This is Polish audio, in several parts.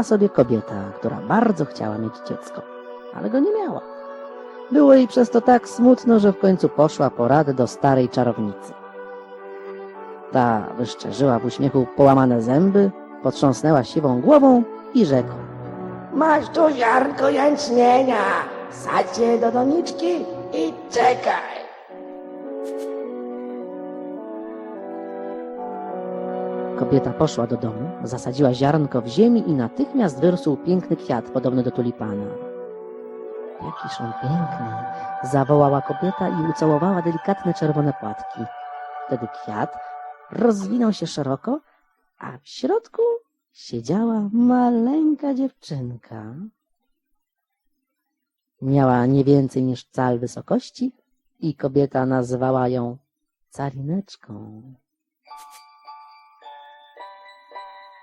Była sobie kobieta, która bardzo chciała mieć dziecko, ale go nie miała. Było jej przez to tak smutno, że w końcu poszła po radę do starej czarownicy. Ta wyszczerzyła w uśmiechu połamane zęby, potrząsnęła siwą głową i rzekła. Masz tu ziarnko jęczmienia. Sadź je do doniczki i czekaj. Kobieta poszła do domu, zasadziła ziarnko w ziemi i natychmiast wyrósł piękny kwiat, podobny do tulipana. Jakiż on piękny! Zawołała kobieta i ucałowała delikatne czerwone płatki. Wtedy kwiat rozwinął się szeroko, a w środku siedziała maleńka dziewczynka. Miała nie więcej niż cal wysokości i kobieta nazwała ją carineczką.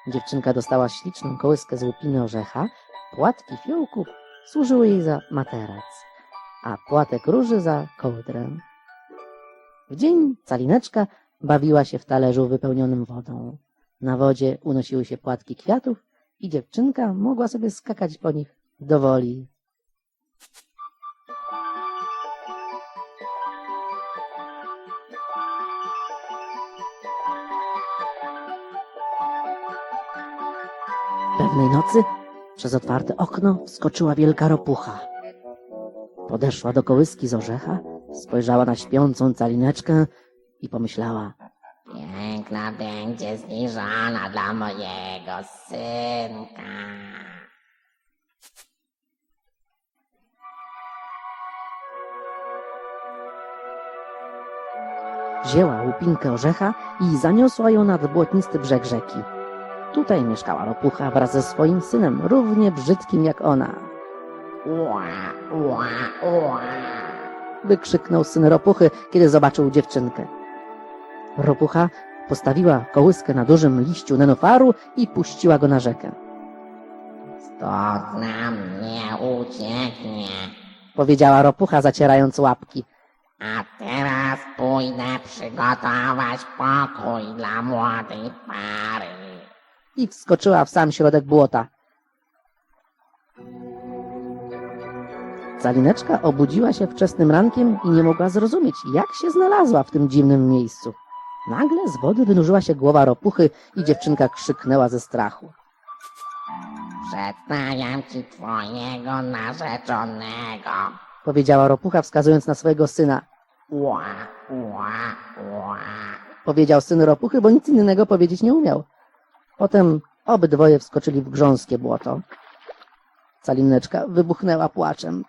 Dziewczynka dostała śliczną kołyskę z łupiny orzecha, płatki fiołków służyły jej za materac, a płatek róży za kołdrę. W dzień calineczka bawiła się w talerzu wypełnionym wodą. Na wodzie unosiły się płatki kwiatów i dziewczynka mogła sobie skakać po nich do woli. Pewnej nocy przez otwarte okno wskoczyła wielka ropucha. Podeszła do kołyski z orzecha, spojrzała na śpiącą calineczkę i pomyślała Piękna będzie zniżana dla mojego synka. Wzięła łupinkę orzecha i zaniosła ją nad błotnisty brzeg rzeki. Tutaj mieszkała ropucha wraz ze swoim synem, równie brzydkim jak ona. Ła, ła, ła. Wykrzyknął syn ropuchy, kiedy zobaczył dziewczynkę. Ropucha postawiła kołyskę na dużym liściu nenufaru i puściła go na rzekę. Stąd nam nie ucieknie. Powiedziała ropucha, zacierając łapki. A teraz pójdę przygotować pokój dla młodej pary. I wskoczyła w sam środek błota. Calineczka obudziła się wczesnym rankiem i nie mogła zrozumieć, jak się znalazła w tym dziwnym miejscu. Nagle z wody wynurzyła się głowa ropuchy i dziewczynka krzyknęła ze strachu. Przedstawiam ci twojego narzeczonego. Powiedziała ropucha, wskazując na swojego syna. Ła, ła, ła. Powiedział syn ropuchy, bo nic innego powiedzieć nie umiał. Potem obydwoje wskoczyli w grząskie błoto. Calineczka wybuchnęła płaczem.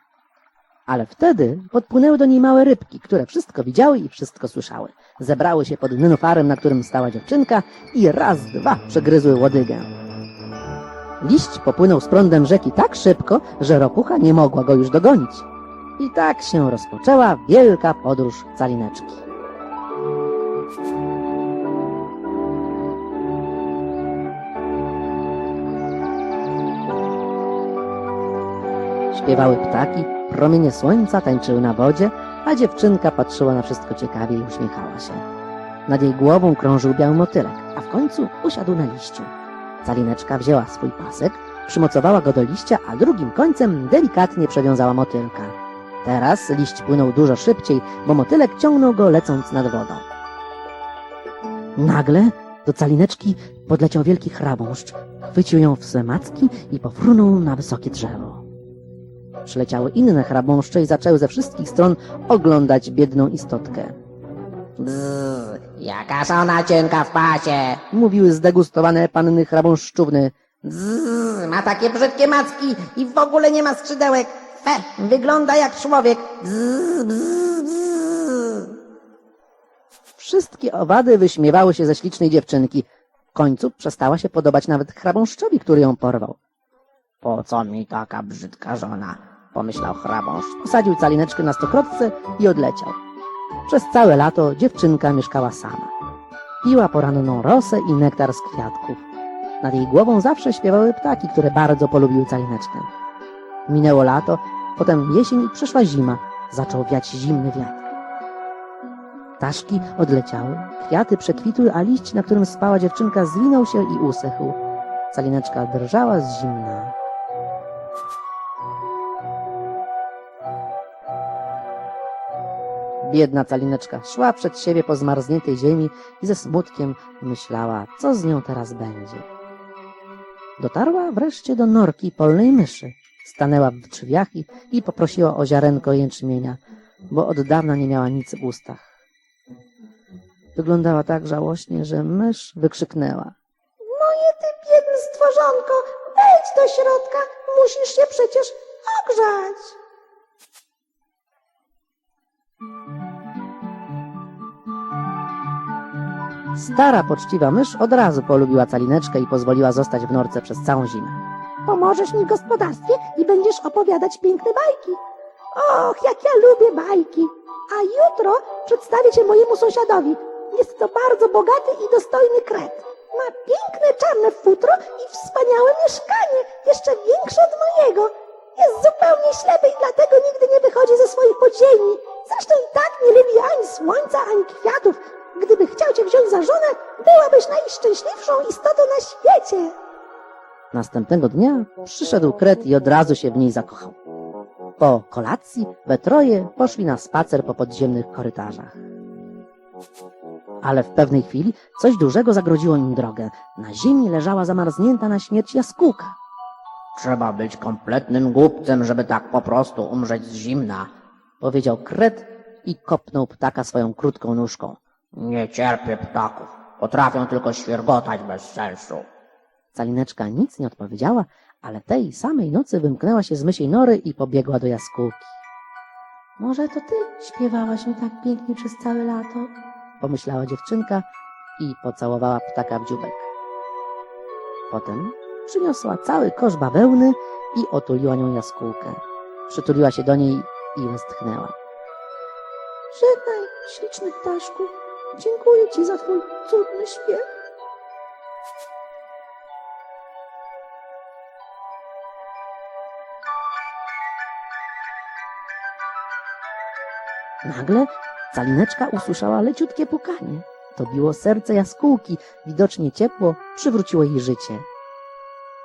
Ale wtedy podpłynęły do niej małe rybki, które wszystko widziały i wszystko słyszały. Zebrały się pod nenufarem, na którym stała dziewczynka i raz, dwa przegryzły łodygę. Liść popłynął z prądem rzeki tak szybko, że ropucha nie mogła go już dogonić. I tak się rozpoczęła wielka podróż calineczki. Śpiewały ptaki, promienie słońca tańczyły na wodzie, a dziewczynka patrzyła na wszystko ciekawie i uśmiechała się. Nad jej głową krążył biały motylek, a w końcu usiadł na liściu. Calineczka wzięła swój pasek, przymocowała go do liścia, a drugim końcem delikatnie przewiązała motylka. Teraz liść płynął dużo szybciej, bo motylek ciągnął go lecąc nad wodą. Nagle do calineczki podleciał wielki chrabąszcz, chwycił ją w swe macki i pofrunął na wysokie drzewo. Przyleciały inne chrabąszcze i zaczęły ze wszystkich stron oglądać biedną istotkę. Bzz, jakaż ona cienka w pasie. Mówiły zdegustowane panny chrabąszczówny. Bzz, ma takie brzydkie macki i w ogóle nie ma skrzydełek. Fe, wygląda jak człowiek. Bzz, bzz, bzz. Wszystkie owady wyśmiewały się ze ślicznej dziewczynki. W końcu przestała się podobać nawet chrabąszczowi, który ją porwał. Po co mi taka brzydka żona? Pomyślał chrabąszcz. Posadził calineczkę na stokrotce i odleciał. Przez całe lato dziewczynka mieszkała sama. Piła poranną rosę i nektar z kwiatków. Nad jej głową zawsze śpiewały ptaki, które bardzo polubiły calineczkę. Minęło lato, potem jesień i przyszła zima. Zaczął wiać zimny wiatr. Ptaszki odleciały, kwiaty przekwitły, a liść, na którym spała dziewczynka, zwinął się i usechł. Calineczka drżała z zimna. Biedna Calineczka szła przed siebie po zmarzniętej ziemi i ze smutkiem myślała, co z nią teraz będzie. Dotarła wreszcie do norki polnej myszy. Stanęła w drzwiach i, poprosiła o ziarenko jęczmienia, bo od dawna nie miała nic w ustach. Wyglądała tak żałośnie, że mysz wykrzyknęła. Moje ty biedne stworzonko, wejdź do środka, musisz się przecież ogrzać. Stara, poczciwa mysz od razu polubiła Calineczkę i pozwoliła zostać w norce przez całą zimę. Pomożesz mi w gospodarstwie i będziesz opowiadać piękne bajki. Och, jak ja lubię bajki. A jutro przedstawię cię mojemu sąsiadowi. Jest to bardzo bogaty i dostojny kret. Ma piękne czarne futro i wspaniałe mieszkanie, jeszcze większe od mojego. Jest zupełnie ślepy i dlatego nigdy nie wychodzi ze swoich podziemi. Zresztą i tak nie lubi ani słońca, ani kwiatów. Gdyby chciał cię wziąć za żonę, byłabyś najszczęśliwszą istotą na świecie. Następnego dnia przyszedł kret i od razu się w niej zakochał. Po kolacji we troje poszli na spacer po podziemnych korytarzach. Ale w pewnej chwili coś dużego zagrodziło im drogę. Na ziemi leżała zamarznięta na śmierć jaskółka. Trzeba być kompletnym głupcem, żeby tak po prostu umrzeć z zimna. Powiedział kret i kopnął ptaka swoją krótką nóżką. Nie cierpię ptaków. Potrafią tylko świergotać bez sensu. Calineczka nic nie odpowiedziała, ale tej samej nocy wymknęła się z mysiej nory i pobiegła do jaskółki. Może to ty śpiewałaś mi tak pięknie przez całe lato? Pomyślała dziewczynka i pocałowała ptaka w dziubek. Potem przyniosła cały kosz bawełny i otuliła nią jaskółkę. Przytuliła się do niej i westchnęła. Żegnaj, śliczny ptaszku. Dziękuję ci za twój cudny śpiew. Nagle Calineczka usłyszała leciutkie pukanie. To biło serce jaskółki, widocznie ciepło przywróciło jej życie.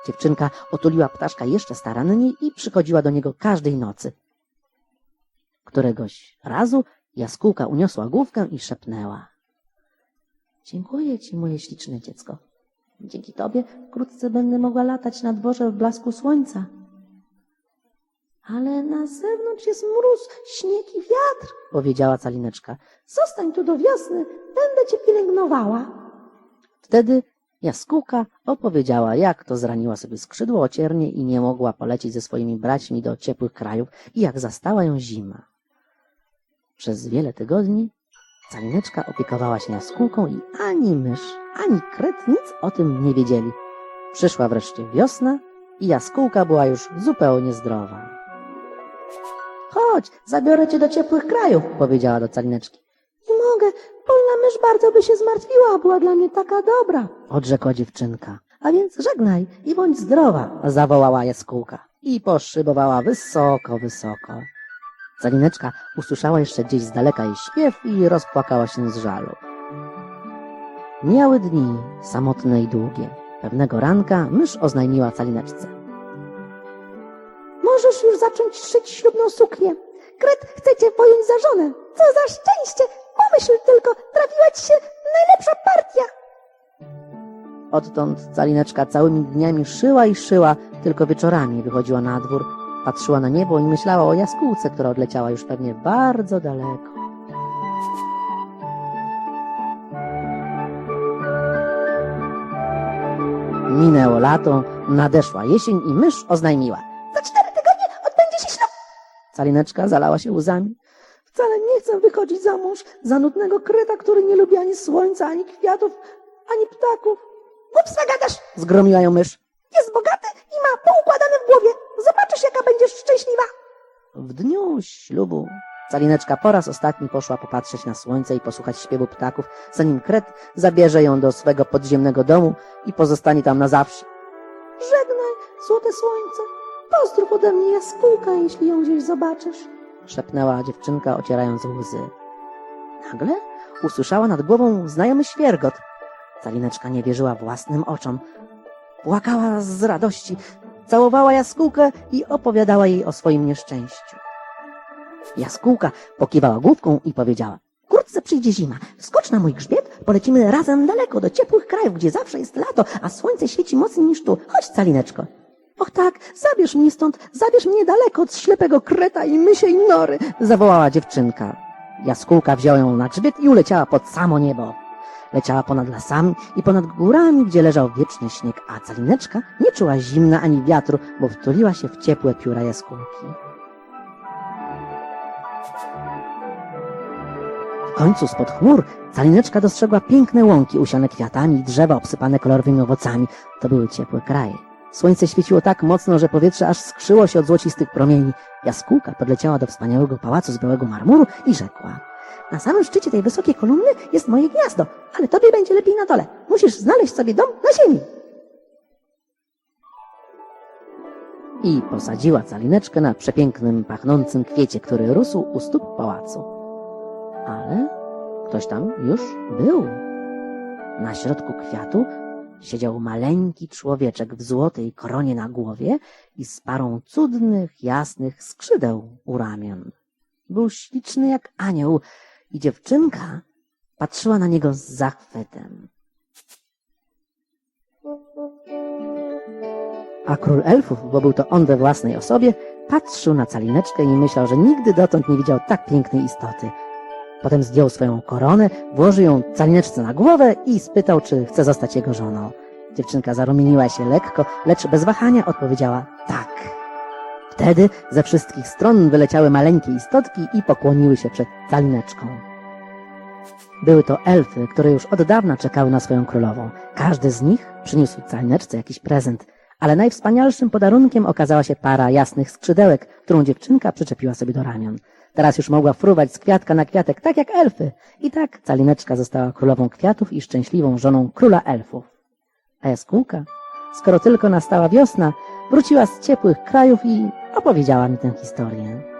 Dziewczynka otuliła ptaszka jeszcze staranniej i przychodziła do niego każdej nocy. Któregoś razu jaskółka uniosła główkę i szepnęła. Dziękuję ci, moje śliczne dziecko. Dzięki tobie wkrótce będę mogła latać na dworze w blasku słońca. Ale na zewnątrz jest mróz, śnieg i wiatr, powiedziała Calineczka. Zostań tu do wiosny, będę cię pielęgnowała. Wtedy jaskółka opowiedziała, jak to zraniła sobie skrzydło ociernie i nie mogła polecieć ze swoimi braćmi do ciepłych krajów i jak zastała ją zima. Przez wiele tygodni Calineczka opiekowała się jaskółką i ani mysz, ani kret nic o tym nie wiedzieli. Przyszła wreszcie wiosna i jaskółka była już zupełnie zdrowa. Chodź, zabiorę cię do ciepłych krajów, powiedziała do Calineczki. Nie mogę, polna mysz bardzo by się zmartwiła, była dla mnie taka dobra. odrzekła dziewczynka. A więc żegnaj i bądź zdrowa, zawołała jaskółka i poszybowała wysoko, wysoko. Calineczka usłyszała jeszcze gdzieś z daleka jej śpiew i rozpłakała się z żalu. Mijały dni, samotne i długie. Pewnego ranka mysz oznajmiła Calineczce. Możesz już zacząć szyć ślubną suknię. Kret chce cię pojąć za żonę. Co za szczęście! Pomyśl tylko, trafiła ci się najlepsza partia. Odtąd Calineczka całymi dniami szyła i szyła, tylko wieczorami wychodziła na dwór, patrzyła na niebo i myślała o jaskółce, która odleciała już pewnie bardzo daleko. Minęło lato, nadeszła jesień i mysz oznajmiła. Za cztery tygodnie odbędzie się ślub. Calineczka zalała się łzami. Wcale nie chcę wychodzić za mąż za nudnego kreta, który nie lubi ani słońca, ani kwiatów, ani ptaków. Głupstwa gadasz! Zgromiła ją mysz. Jest bogaty i ma poukładane w głowie. Zobaczysz, jaka będziesz szczęśliwa. W dniu ślubu Calineczka po raz ostatni poszła popatrzeć na słońce i posłuchać śpiewu ptaków, zanim kret zabierze ją do swego podziemnego domu i pozostanie tam na zawsze. Żegnaj, złote słońce. Pozdrów ode mnie jaskółka, jeśli ją gdzieś zobaczysz. szepnęła dziewczynka, ocierając łzy. Nagle usłyszała nad głową znajomy świergot. Calineczka nie wierzyła własnym oczom. Płakała z radości, całowała jaskółkę i opowiadała jej o swoim nieszczęściu. Jaskółka pokiwała główką i powiedziała Wkrótce przyjdzie zima. Skocz na mój grzbiet, polecimy razem daleko, do ciepłych krajów, gdzie zawsze jest lato, a słońce świeci mocniej niż tu. Chodź, Calineczko. Och tak, zabierz mnie stąd, zabierz mnie daleko od ślepego kreta i mysiej nory, zawołała dziewczynka. Jaskółka wzięła ją na grzbiet i uleciała pod samo niebo. Leciała ponad lasami i ponad górami, gdzie leżał wieczny śnieg, a calineczka nie czuła zimna ani wiatru, bo wtuliła się w ciepłe pióra jaskółki. W końcu spod chmur calineczka dostrzegła piękne łąki usiane kwiatami i drzewa obsypane kolorowymi owocami. To były ciepłe kraje. Słońce świeciło tak mocno, że powietrze aż skrzyło się od złocistych promieni. Jaskółka podleciała do wspaniałego pałacu z białego marmuru i rzekła. Na samym szczycie tej wysokiej kolumny jest moje gniazdo, ale tobie będzie lepiej na dole. Musisz znaleźć sobie dom na ziemi. I posadziła calineczkę na przepięknym, pachnącym kwiecie, który rósł u stóp pałacu. Ale ktoś tam już był. Na środku kwiatu siedział maleńki człowieczek w złotej koronie na głowie i z parą cudnych, jasnych skrzydeł u ramion. Był śliczny jak anioł i dziewczynka patrzyła na niego z zachwytem. A król elfów, bo był to on we własnej osobie, patrzył na calineczkę i myślał, że nigdy dotąd nie widział tak pięknej istoty. Potem zdjął swoją koronę, włożył ją calineczce na głowę i spytał, czy chce zostać jego żoną. Dziewczynka zarumieniła się lekko, lecz bez wahania odpowiedziała tak. Wtedy ze wszystkich stron wyleciały maleńkie istotki i pokłoniły się przed calineczką. Były to elfy, które już od dawna czekały na swoją królową. Każdy z nich przyniósł calineczce jakiś prezent, ale najwspanialszym podarunkiem okazała się para jasnych skrzydełek, którą dziewczynka przyczepiła sobie do ramion. Teraz już mogła fruwać z kwiatka na kwiatek, tak jak elfy. I tak calineczka została królową kwiatów i szczęśliwą żoną króla elfów. A jaskółka, skoro tylko nastała wiosna, wróciła z ciepłych krajów i opowiedziała mi tę historię.